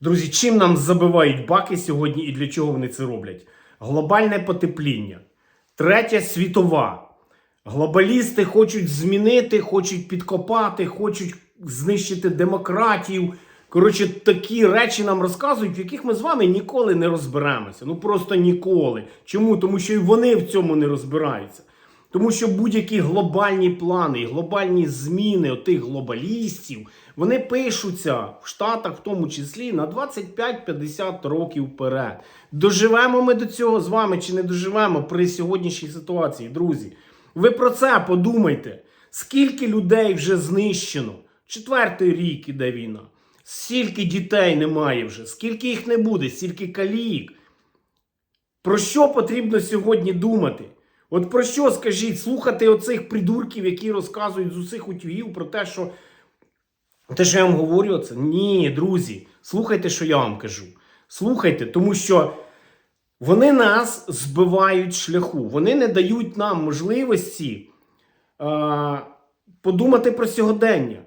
Друзі, чим нам забивають баки сьогодні і для чого вони це роблять? Глобальне потепління, третя світова. Глобалісти хочуть змінити, хочуть підкопати, хочуть знищити демократію. Коротше, такі речі нам розказують, в яких ми з вами ніколи не розберемося. Ну просто ніколи. Чому? Тому що і вони в цьому не розбираються. Тому що будь-які глобальні плани і глобальні зміни отих глобалістів, вони пишуться в Штатах, в тому числі, на 25-50 років вперед. Доживемо ми до цього з вами чи не доживемо при сьогоднішній ситуації, друзі? Ви про це подумайте. Скільки людей вже знищено? Четвертий рік іде війна. Скільки дітей немає вже, скільки їх не буде, стільки калік. Про що потрібно сьогодні думати? От про що скажіть, слухати оцих придурків, які розказують з усіх утюгів про те, що те, що я вам говорю, це ні, друзі, слухайте, що я вам кажу. Слухайте, тому що вони нас збивають шляху. Вони не дають нам можливості е, подумати про сьогодення,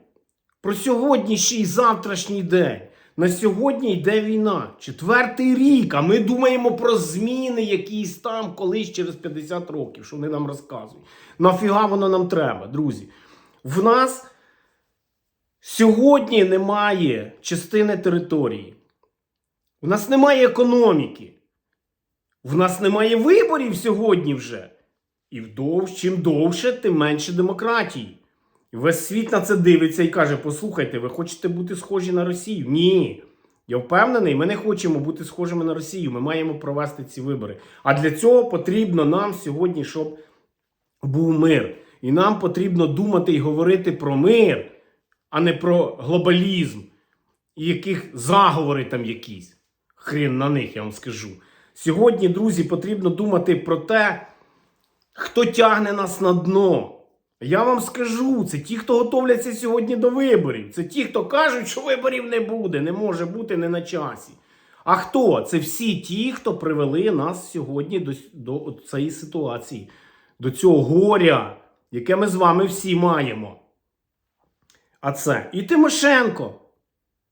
про сьогоднішній завтрашній день. На сьогодні йде війна, четвертий рік, а ми думаємо про зміни якісь там колись через 50 років, що вони нам розказують. Нафіга воно нам треба, друзі? В нас сьогодні немає частини території. У нас немає економіки. В нас немає виборів сьогодні вже. І вдовж, чим довше, тим менше демократії. Весь світ на це дивиться і каже: послухайте, ви хочете бути схожі на Росію? Ні. Я впевнений, ми не хочемо бути схожими на Росію. Ми маємо провести ці вибори. А для цього потрібно нам сьогодні, щоб був мир. І нам потрібно думати і говорити про мир, а не про глобалізм, і яких заговори там якісь. Хрін на них, я вам скажу. Сьогодні, друзі, потрібно думати про те, хто тягне нас на дно. Я вам скажу, це ті, хто готовляться сьогодні до виборів. Це ті, хто кажуть, що виборів не буде, не може бути не на часі. А хто? Це всі ті, хто привели нас сьогодні до, до цієї ситуації, до цього горя, яке ми з вами всі маємо. А це і Тимошенко,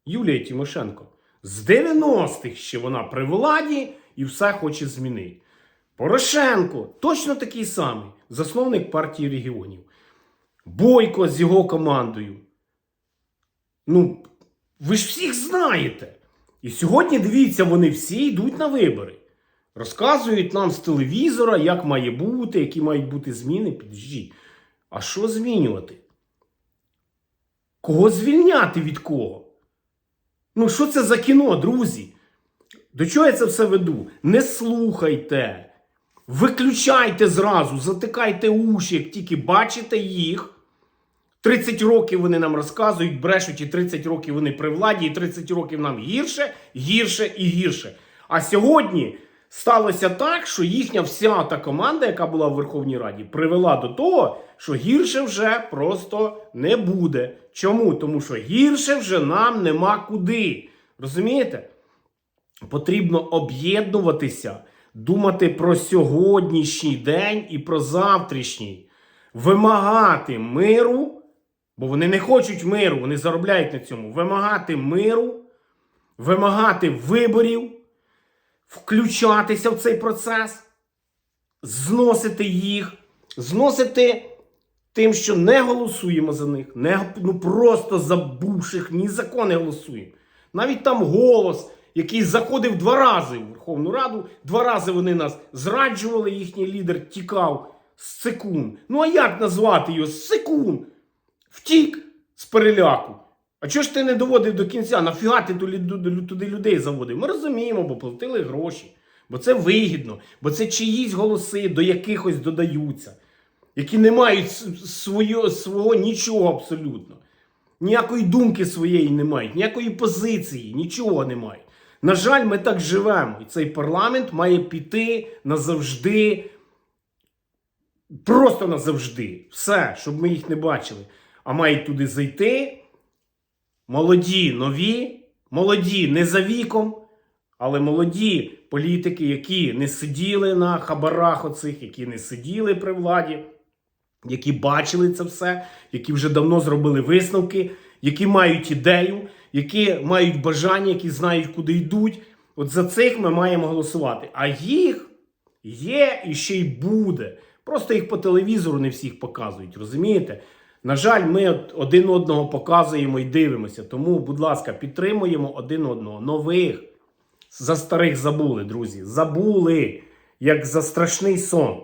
Юлія Тимошенко. З 90-х ще вона при владі і все хоче змінити. Порошенко точно такий самий, засновник партії регіонів. Бойко з його командою. Ну, ви ж всіх знаєте. І сьогодні, дивіться, вони всі йдуть на вибори. Розказують нам з телевізора, як має бути, які мають бути зміни. Підождіть. А що змінювати? Кого звільняти від кого? Ну, що це за кіно, друзі? До чого я це все веду? Не слухайте. Виключайте зразу, затикайте уші, як тільки бачите їх. 30 років вони нам розказують, брешуть, і 30 років вони при владі, і 30 років нам гірше, гірше і гірше. А сьогодні сталося так, що їхня вся та команда, яка була в Верховній Раді, привела до того, що гірше вже просто не буде. Чому? Тому що гірше вже нам нема куди. Розумієте? Потрібно об'єднуватися, думати про сьогоднішній день і про завтрашній, вимагати миру, бо вони не хочуть миру, вони заробляють на цьому. Вимагати миру, вимагати виборів, включатися в цей процес, зносити їх, зносити тим, що не голосуємо за них, не, ну просто забувших ні за не голосуємо. Навіть там голос, який заходив два рази в Верховну Раду, два рази вони нас зраджували, їхній лідер тікав з секунд. Ну а як назвати його з секунд? Втік з переляку. А чого ж ти не доводив до кінця? Нафіга ти туди, людей заводив? Ми розуміємо, бо платили гроші, бо це вигідно, бо це чиїсь голоси до якихось додаються, які не мають свого, свого нічого абсолютно. Ніякої думки своєї не мають, ніякої позиції, нічого не мають. На жаль, ми так живемо. І цей парламент має піти назавжди. Просто назавжди. Все, щоб ми їх не бачили. А мають туди зайти. Молоді, нові, молоді не за віком, але молоді політики, які не сиділи на хабарах оцих, які не сиділи при владі, які бачили це все, які вже давно зробили висновки, які мають ідею, які мають бажання, які знають, куди йдуть. От за цих ми маємо голосувати. А їх є і ще й буде. Просто їх по телевізору не всіх показують, розумієте? На жаль, ми один одного показуємо і дивимося. Тому, будь ласка, підтримуємо один одного. Нових. За старих забули, друзі. Забули, як за страшний сон.